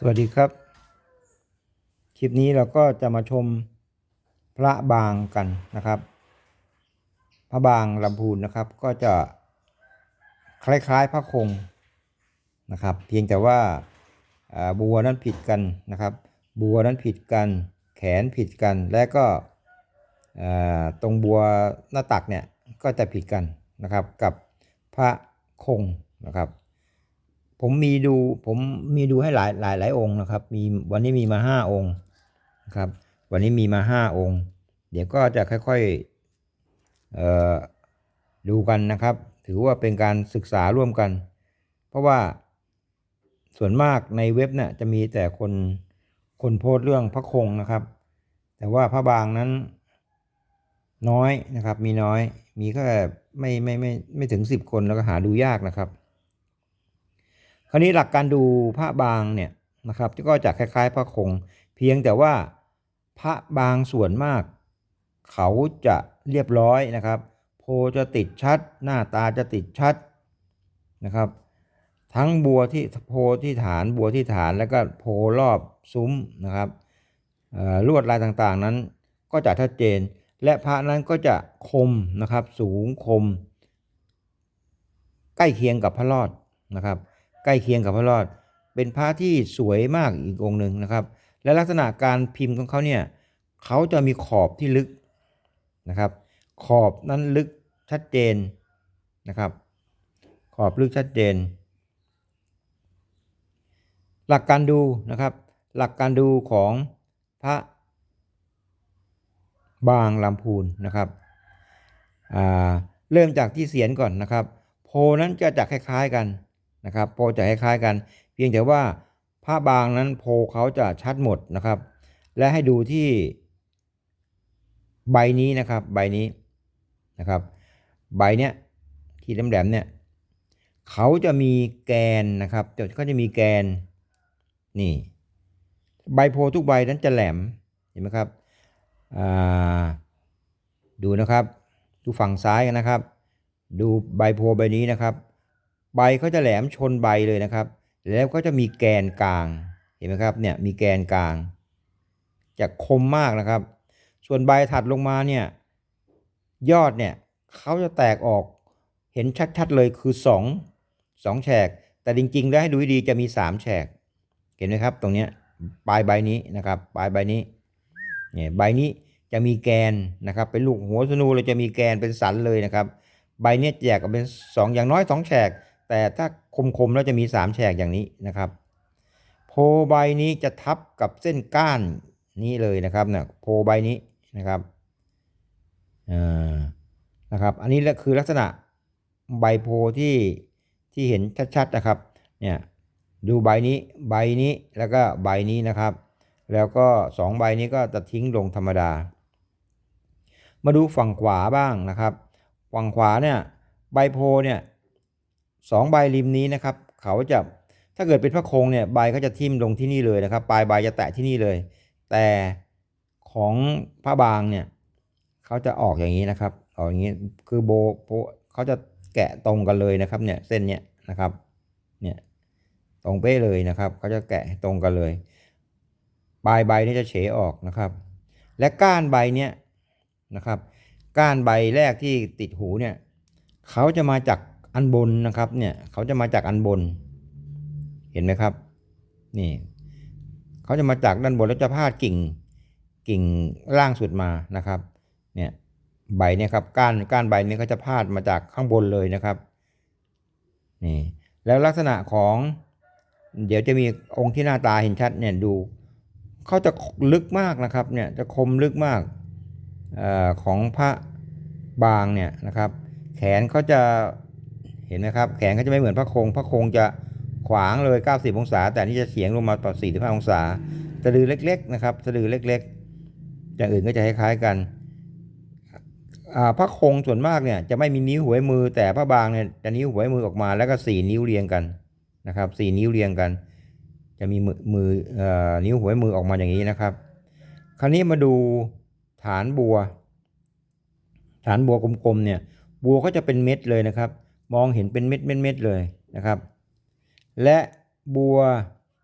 สวัสดีครับ คลิปนี้เราก็จะมาชมพระบางกันนะครับ พระบางลำพูนนะครับ ก็จะคล้ายๆพระคงนะครับ เพียงแต่ว่าบัวนั้นผิดกันนะครับ บัวนั้นผิดกัน แขนผิดกัน และก็ตรงบัวหน้าตักเนี่ยก็จะผิดกันนะครับกับพระคงนะครับ ผมมีดูผมมีดูให้หลายหลายหลายองค์นะครับ มีวันนี้มีมาห้าองค์นะครับ วันนี้มีมาห้าองค์ เดี๋ยวก็จะค่อยๆเอ่อดูกันนะครับ ถือว่าเป็นการศึกษาร่วมกัน เพราะว่าส่วนมากในเว็บเนี่ยจะมีแต่คนคนโพสต์เรื่องพระคงนะครับ แต่ว่าพระบางนั้นน้อยนะครับ มีน้อยมีแค่ไม่ไม่ไม่ไม่ถึงสิบคนแล้วก็หาดูยากนะครับ คราวนี้หลักการดูพระบางเนี่ยนะครับก็จะคล้าย ๆ พระคง เพียงแต่ว่าพระบางส่วนมาก เขาจะเรียบร้อยนะครับ โพจะติดชัด หน้าตาจะติดชัดนะครับ ทั้งบัวที่โพที่ฐานบัวที่ฐานแล้วก็โพรอบซุ้มนะครับลวดลายต่างๆนั้นก็จะชัดเจน และพระนั้นก็จะคมนะครับสูงคม ใกล้เคียงกับพระรอดนะครับ ใกล้เคียงกับพระรอด เป็นพระที่สวยมากอีกองค์หนึ่งนะครับ และลักษณะการพิมพ์ของเขาเนี่ยเขาจะมีขอบที่ลึกนะครับ ขอบนั้นลึกชัดเจนนะครับ ขอบลึกชัดเจน หลักการดูนะครับ หลักการดูของพระบางลำพูนนะครับเริ่มจากที่เสียนก่อนนะครับ โพนั้นจะจะคล้าย ๆกัน นะครับโพจะคล้ายๆกัน เพียงแต่ว่าผ้าบางนั้นโพเขาจะชัดหมดนะครับ และให้ดูที่ใบนี้นะครับ ใบนี้นะครับ ใบเนี้ยที่แหลมๆเนี่ยเขาจะมีแกนนะครับเขาจะมีแกนนี่ใบโพทุกใบนั้นจะแหลมเห็นไหมครับดูนะครับ ดูฝั่งซ้ายกันนะครับ ดูใบโพใบนี้นะครับ ใบเขาจะแหลมชนใบเลยนะครับ แล้วก็จะมีแกนกลาง เห็นไหมครับ เนี่ยมีแกนกลาง จะคมมากนะครับ ส่วนใบถัดลงมาเนี่ย ยอดเนี่ยเขาจะแตกออก เห็นชัดๆเลยคือสองสองแฉก แต่จริงๆแล้วให้ดูดีจะมีสามแฉก เห็นไหมครับ ตรงเนี้ยปลายใบนี้นะครับ ปลายใบนี้ เนี่ยใบนี้จะมีแกนนะครับ เป็นลูกหัวธนูเลยจะมีแกนเป็นสันเลยนะครับ ใบเนี้ยแยกออกเป็นสองอย่างน้อยสองแฉก แต่ถ้าคมๆแล้วจะมีสามแฉกอย่างนี้นะครับโพใบนี้จะทับกับเส้นก้านนี้เลยนะครับเนี่ยโพใบนี้นะครับอ่านะครับ อันนี้แหละคือลักษณะใบโพที่ที่เห็นชัดๆนะครับเนี่ยดูใบนี้ใบนี้แล้วก็ใบนี้นะครับ แล้วก็สองใบนี้ก็จะทิ้งลงธรรมดา มาดูฝั่งขวาบ้างนะครับ ฝั่งขวาเนี่ยใบโพเนี่ย สองใบริมนี้นะครับ เขาจะถ้าเกิดเป็นพระโคงเนี่ยใบเขาจะทิ่มลงที่นี่เลยนะครับ ปลายใบจะแตะที่นี่เลย แต่ของพระบางเนี่ยเขาจะออกอย่างนี้นะครับออกอย่างนี้คือโบโพเขาจะแกะตรงกันเลยนะครับเนี่ยเส้นเนี่ยนะครับเนี่ยตรงเป๊ะเลยนะครับเขาจะแกะตรงกันเลย ปลายใบนี่จะเฉออกนะครับ และก้านใบเนี้ยนะครับ ก้านใบแรกที่ติดหูเนี่ยเขาจะมาจาก อันบนนะครับเนี่ยเขาจะมาจากอันบน เห็นไหมครับ นี่เขาจะมาจากด้านบนแล้วจะพาดกิ่งกิ่งล่างสุดมานะครับเนี่ยใบเนี่ยครับก้านก้านใบนี้เขาจะพาดมาจากข้างบนเลยนะครับนี่แล้วลักษณะของ เดี๋ยวจะมีองค์ที่หน้าตาเห็นชัดเนี่ยดูเขาจะลึกมากนะครับเนี่ยจะคมลึกมากเออของพระบางเนี่ยนะครับ แขนเขาจะ เห็นนะครับ แขนเขาจะไม่เหมือนพระคงพระคงจะขวางเลย 90 องศา แต่นี่จะเฉียงลงมาต่อ45 องศาสะดือเล็ก ๆ นะครับสะดือเล็ก ๆ อย่างอื่นก็จะคล้ายๆกันพระคงส่วนมากเนี่ยจะไม่มีนิ้วหัวมือ แต่พระบางเนี่ยจะนิ้วหัวมือออกมา แล้วก็สี่นิ้วเรียงกันนะครับสี่นิ้วเรียงกัน จะมีมือมืออนิ้วหัวมือออกมาอย่างนี้นะครับ คราวนี้มาดูฐานบัว ฐานบัวกลมๆเนี่ย บัวก็จะเป็นเม็ดเลยนะครับ มองเห็นเป็นเม็ดเม็ดเม็ดเลยนะครับ และบัว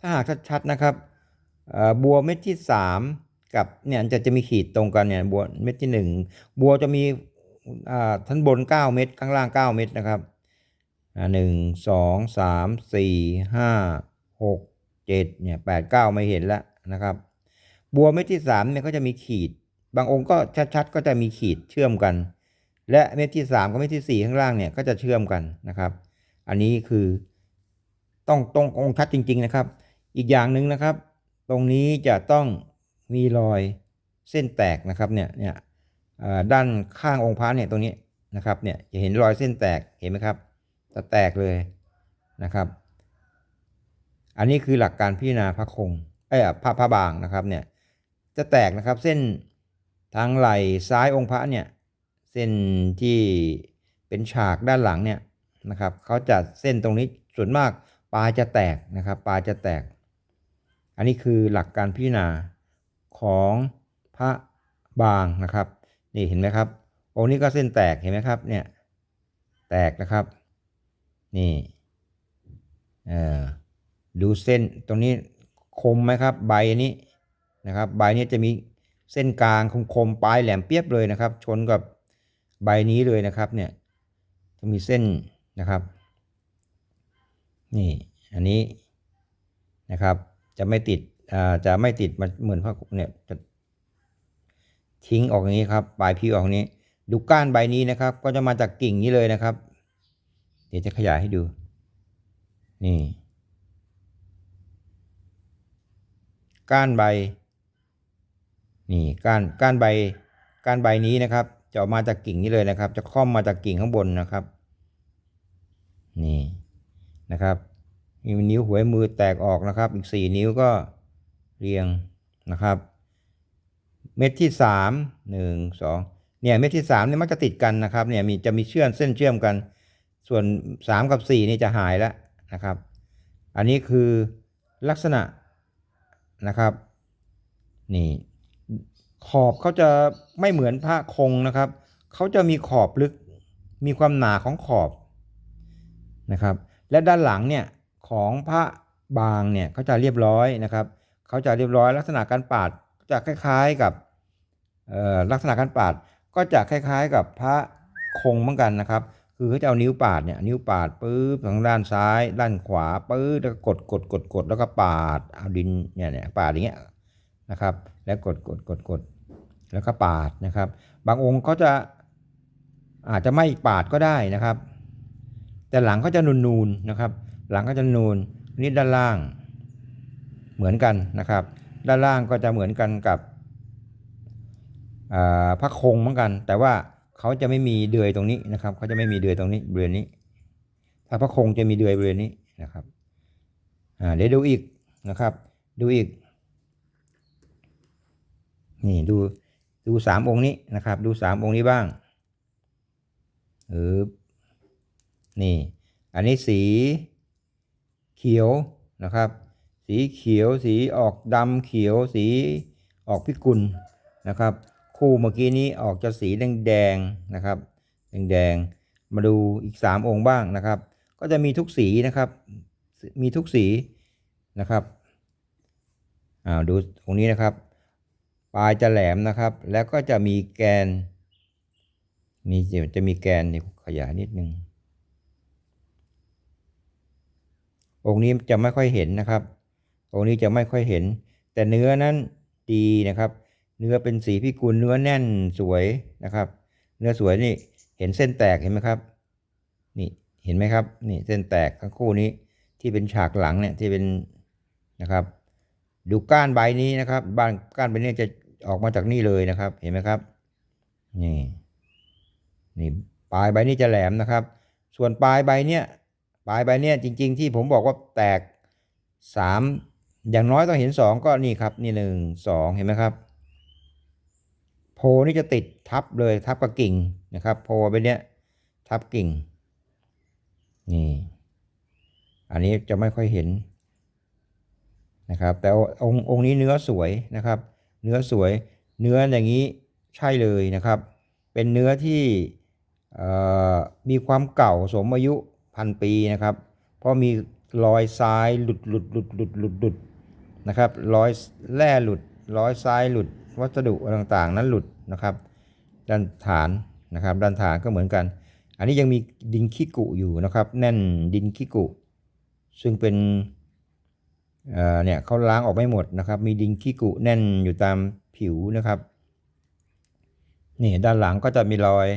ถ้าหากชัดๆนะครับบัวเม็ดที่สามกับเนี่ยจะจะมีขีดตรงกันเนี่ยบัวเม็ดที่หนึ่งบัวจะมีท่านบน 9 เม็ดข้างล่าง 9 เม็ดนะครับหนึ่งสองสามสี่ห้าหกเจ็ดเนี่ยแปดเก้าไม่เห็นแล้วนะครับ บัวเม็ดที่สามเนี่ยก็จะมีขีด บางองค์ก็ชัดๆก็จะมีขีดเชื่อมกัน และเม็ดที่สามกับเม็ดที่สี่ข้างล่างเนี่ยก็จะเชื่อมกันนะครับ อันนี้คือต้องต้ององค์ชัดจริง ๆนะครับ อีกอย่างหนึ่งนะครับ ตรงนี้จะต้องมีรอยเส้นแตกนะครับเนี่ยเนี่ยด้านข้างองค์พระเนี่ยตรงนี้นะครับเนี่ยจะเห็นรอยเส้นแตกเห็นไหมครับจะแตกเลยนะครับ อันนี้คือหลักการพิจารณาพระคงเอ้ยพระพระบางนะครับเนี่ยจะแตกนะครับเส้นทางไหลซ้ายองค์พระเนี่ย เส้นที่เป็นฉากด้านหลังเนี่ยนะครับเขาจะเส้นตรงนี้ส่วนมากปลายจะแตกนะครับปลายจะแตก อันนี้คือหลักการพิจารณาของพระบางนะครับ นี่เห็นไหมครับองค์นี้ก็เส้นแตกเห็นไหมครับเนี่ยแตกนะครับนี่เออดูเส้นตรงนี้คมไหมครับ ใบนี้นะครับ ใบนี้จะมีเส้นกลางคมๆปลายแหลมเปียบเลยนะครับ ชนกับ ใบนี้เลยนะครับเนี่ยจะมีเส้นนะครับ นี่อันนี้นะครับ จะไม่ติดอ่าจะไม่ติดมันเหมือนพระเนี่ยจะทิ้งออกอย่างนี้ครับปลายพิวออกอย่างนี้ ดูก้านใบนี้นะครับ ก็จะมาจากกิ่งนี้เลยนะครับ เดี๋ยวจะขยายให้ดู นี่ก้านใบ นี่ก้านก้านใบก้านใบนี้นะครับ จะออกมาจากกิ่งนี้เลยนะครับ จะค่อมมาจากกิ่งข้างบนนะครับ นี่นะครับ มีนิ้วหัวมือแตกออกนะครับ อีกสี่นิ้วก็เรียงนะครับ เม็ดที่สามหนึ่งสองเนี่ยเม็ดที่สามเนี่ยมักจะติดกันนะครับ เนี่ยมีจะมีเชื่อมเส้นเชื่อมกัน ส่วนสามกับสี่นี่จะหายแล้วนะครับ อันนี้คือลักษณะนะครับ นี่ ขอบเขาจะไม่เหมือนพระคงนะครับ เขาจะมีขอบลึก มีความหนาของขอบนะครับ และด้านหลังเนี่ยของพระบางเนี่ยเขาจะเรียบร้อยนะครับ เขาจะเรียบร้อยลักษณะการปาดจะคล้าย ๆกับลักษณะการปาดก็จะคล้าย ๆ กับพระคงเหมือนกันนะครับ คือเขาจะเอานิ้วปาดเนี่ยนิ้วปาดปุ๊บทางด้านซ้าย ด้านขวาปุ๊บแล้วก็กดกดกดกดแล้วก็ปาดเอาดินเนี่ยเนี่ยปาดอย่างเงี้ย นะครับ แล้วกดกดกดกดแล้วก็ปาดนะครับ บางองค์เขาจะอาจจะไม่ปาดก็ได้นะครับ แต่หลังก็จะนูนๆนะครับ หลังก็จะนูนนี่ด้านล่างเหมือนกันนะครับ ด้านล่างก็จะเหมือนกันกับพระคงเหมือนกัน แต่ว่าเขาจะไม่มีเดือยตรงนี้นะครับเขาจะไม่มีเดือยตรงนี้บริเวณนี้ ถ้าพระคงจะมีเดือยบริเวณนี้นะครับเดี๋ยวดูอีกนะครับ ดูอีก นี่ดูดูสามองค์นี้นะครับ ดูสามองค์นี้บ้างเออนี่ อันนี้สีเขียวนะครับ สีเขียวสีออกดำเขียวสีออกพิกุลนะครับ คู่เมื่อกี้นี้ออกจะสีแดงๆนะครับแดงๆมาดูอีกสามองค์บ้างนะครับ ก็จะมีทุกสีนะครับ มีทุกสีนะครับอ่าดูตรงนี้นะครับ ปลายจะแหลมนะครับ แล้วก็จะมีแกน มีจะมีแกนนี่ขยายนิดนึงองค์นี้จะไม่ค่อยเห็นนะครับ องค์นี้จะไม่ค่อยเห็น แต่เนื้อนั้นดีนะครับ เนื้อเป็นสีพิกุลเนื้อแน่นสวยนะครับ เนื้อสวยนี่เห็นเส้นแตกเห็นไหมครับ นี่เห็นไหมครับ นี่เส้นแตกทั้งคู่นี้ที่เป็นฉากหลังเนี่ยที่เป็นนะครับ ดูก้านใบนี้นะครับ บ้านก้านใบนี้จะออกมาจากนี่เลยนะครับ เห็นไหมครับ นี่ นี่ปลายใบนี้จะแหลมนะครับ ส่วนปลายใบเนี้ยปลายใบเนี้ยจริง ๆ ที่ผมบอกว่าแตกสามอย่างน้อยต้องเห็นสองก็นี่ครับ นี่หนึ่งสองเห็นไหมครับ โพนี่จะติดทับเลยทับกับกิ่งนะครับ โพใบเนี้ยทับกิ่ง นี่ อันนี้จะไม่ค่อยเห็น นะครับ แต่องค์องค์นี้เนื้อสวยนะครับ เนื้อสวยเนื้ออย่างนี้ใช่เลยนะครับ เป็นเนื้อที่มีความเก่าสมอายุพันปีนะครับ เพราะมีรอยซ้ายหลุดหลุดหลุดหลุดหลุดหลุดนะครับรอยแร่หลุดรอยซ้ายหลุด วัสดุต่างๆ นั้นหลุดนะครับ ด้านฐานนะครับ ด้านฐานก็เหมือนกัน อันนี้ยังมีดินขี้กุอยู่นะครับ แน่นดินขี้กุ ซึ่งเป็น เออเนี่ยเขาล้างออกไม่หมดนะครับ มีดินขี้กุแน่นอยู่ตามผิวนะครับนี่ด้านหลังก็จะมีรอย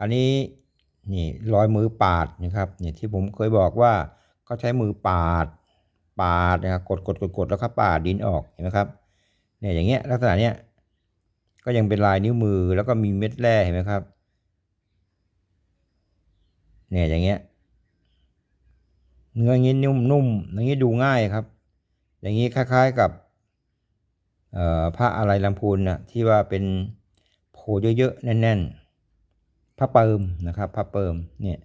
อันนี้นี่รอยมือปาดนะครับเนี่ยที่ผมเคยบอกว่าเขาใช้มือปาดปาดนะครับกดกดกดกดแล้วก็ปาดดินออกเห็นไหมครับเนี่ยอย่างเงี้ยลักษณะเนี้ยก็ยังเป็นลายนิ้วมือแล้วก็มีเม็ดแร่เห็นไหมครับเนี่ยอย่างเงี้ยเนื้ออย่างงี้นุ่มๆอย่างเงี้ยดูง่ายครับ อย่างงี้คล้ายๆกับเอ่อพระอะไรลำพูนนะที่ว่าเป็นโพเยอะๆแน่นๆพระเปิมนะครับพระเปิมเนี่ย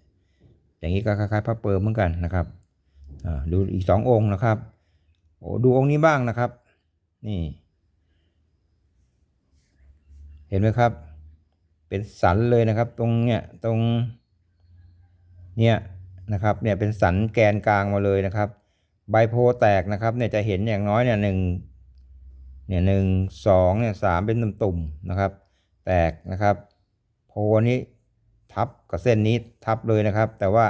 อย่างนี้ก็คล้ายๆพระเปิมเหมือนกันนะครับดูอีกสององค์นะครับโอ้ดูองค์นี้บ้างนะครับ นี่ เห็นไหมครับ เป็นสันเลยนะครับ ตรงเนี้ยตรงเนี่ยนะครับเนี่ยเป็นสันแกนกลางมาเลยนะครับ ใบโพแตกนะครับเนี่ยจะเห็นอย่างน้อยเนี่ยหนึ่งเนี่ยหนึ่งสองเนี่ยสามเป็นตุ่มๆนะครับ แตกนะครับ โพนี้ทับกับเส้นนี้ทับเลยนะครับ แต่ว่า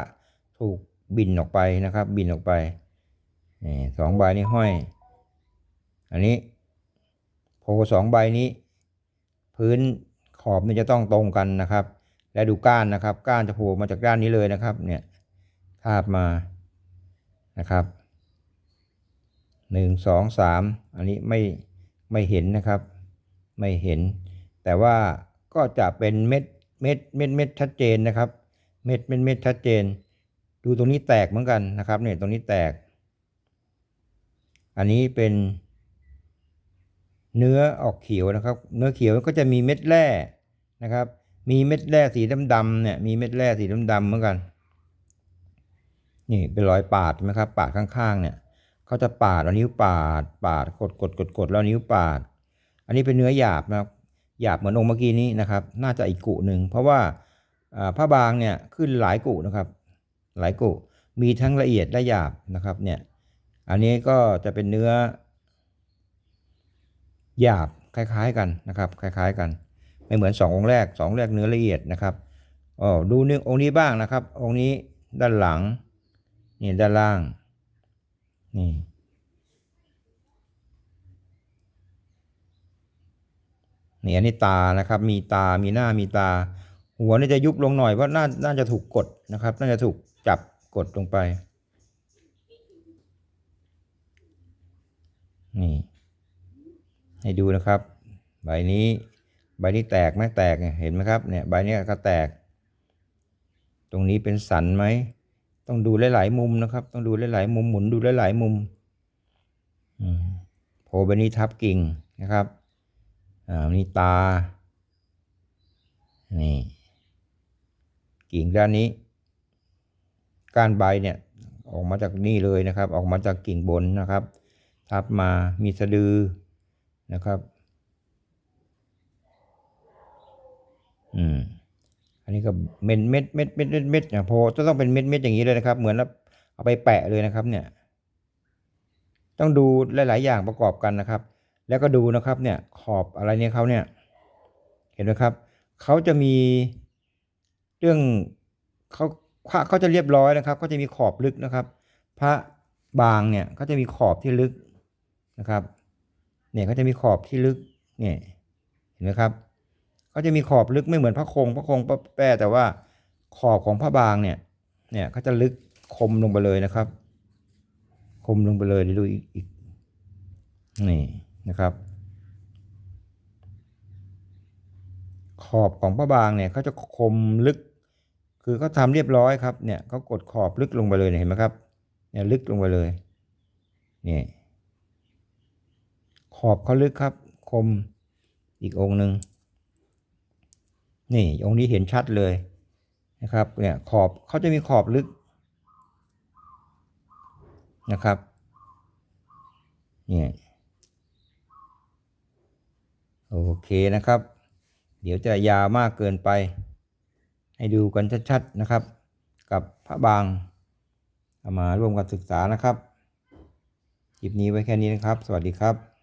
ถูกบินออกไปนะครับ บินออกไปนี่สองใบนี้ห้อย อันนี้ โพสองใบนี้ พื้นขอบเนี่ยจะต้องตรงกันนะครับ และดูก้านนะครับ ก้านจะโผล่มาจากด้านนี้เลยนะครับ เนี่ยทาบมานะครับ หนึ่งสองสามอันนี้ไม่ไม่เห็นนะครับ ไม่เห็น แต่ว่าก็จะเป็นเม็ดเม็ดเม็ดเม็ดชัดเจนนะครับ เม็ดเม็ดเม็ดชัดเจน ดูตรงนี้แตกเหมือนกันนะครับเนี่ยตรงนี้แตก อันนี้เป็น เนื้อออกเขียวนะครับ เนื้อเขียวก็จะมีเม็ดแร่นะครับ มีเม็ดแร่สีดำๆเนี่ยมีเม็ดแร่สีดำๆเหมือนกัน นี่เป็นรอยปาดไหมครับ ปาดข้างๆเนี่ย เขาจะปาดเอานิ้วปาด ปาดกดกดกดกดแล้วนิ้วปาด อันนี้เป็นเนื้อหยาบนะครับหยาบเหมือนองค์เมื่อกี้นี้นะครับ น่าจะอีกกุหนึ่งเพราะว่าผ้าบางเนี่ยขึ้นหลายกุนะครับ หลายกุมีทั้งละเอียดและหยาบนะครับเนี่ยอันนี้ก็จะเป็นเนื้อ หยาบคล้ายๆกันนะครับ คล้าย ๆ กัน ไม่เหมือนสององค์แรกสองค์แรกเนื้อละเอียดนะครับอ๋อดูนื้อองค์นี้บ้างนะครับ องค์นี้ด้านหลังนี่ด้านล่าง นี่ นี่อันนี้ตานะครับ มีตา มีหน้า มีตา หัวนี่จะยุบลงหน่อยเพราะน่า น่าจะถูกกดนะครับ น่าจะถูกจับกดลงไป นี่ ให้ดูนะครับ ใบนี้ ใบนี้แตกไหมแตกเห็นไหมครับ เนี่ย ใบนี้ก็แตก ตรงนี้เป็นสันไหม ต้องดูหลาย ๆ มุมนะครับ ต้องดูหลาย ๆ มุมหมุนดูหลาย ๆ มุมโผล่ใบนี้ทับกิ่งนะครับอ่านี่ตา นี่กิ่งด้านนี้ก้านใบเนี่ยออกมาจากนี่เลยนะครับ ออกมาจากกิ่งบนนะครับ ทับมามีสะดือนะครับ อืม อันนี้ก็เม็ดเม็ดเม็ดเม็ดเม็ดเม็ดเนี่ยโพจะต้องเป็นเม็ดเม็ดอย่างนี้เลยนะครับ เหมือนเอาไปแปะเลยนะครับเนี่ย ต้องดูหลาย ๆ อย่างประกอบกันนะครับ แล้วก็ดูนะครับเนี่ยขอบอะไรเนี่ยเขาเนี่ย เห็นไหมครับเขาจะมีเรื่องเขาเขาเขาจะเรียบร้อยนะครับเขาจะมีขอบลึกนะครับ พระบางเนี่ยเขาจะมีขอบที่ลึกนะครับ เนี่ยเขาจะมีขอบที่ลึกเนี่ยเห็นไหมครับ เขาจะมีขอบลึกไม่เหมือนพระคง พระคงพระแป้แต่ว่าขอบของพระบางเนี่ย เนี่ยเขาจะลึกคมลงไปเลยนะครับ คมลงไปเลยดูอีกอีกนี่นะครับ ขอบของพระบางเนี่ยเขาจะคมลึก คือเขาทำเรียบร้อยครับเนี่ยเขากดขอบลึกลงไปเลยเห็นไหมครับเนี่ยลึกลงไปเลยนี่ขอบเขาลึกครับ คมอีกองหนึ่ง นี่องค์นี้เห็นชัดเลยนะครับเนี่ยขอบเขาจะมีขอบลึกนะครับเนี่ยโอเคนะครับ เดี๋ยวจะยาวมากเกินไป ให้ดูกันชัดๆนะครับ กับพระบางเอามาร่วมกันศึกษานะครับคลิปนี้ไว้แค่นี้นะครับ สวัสดีครับ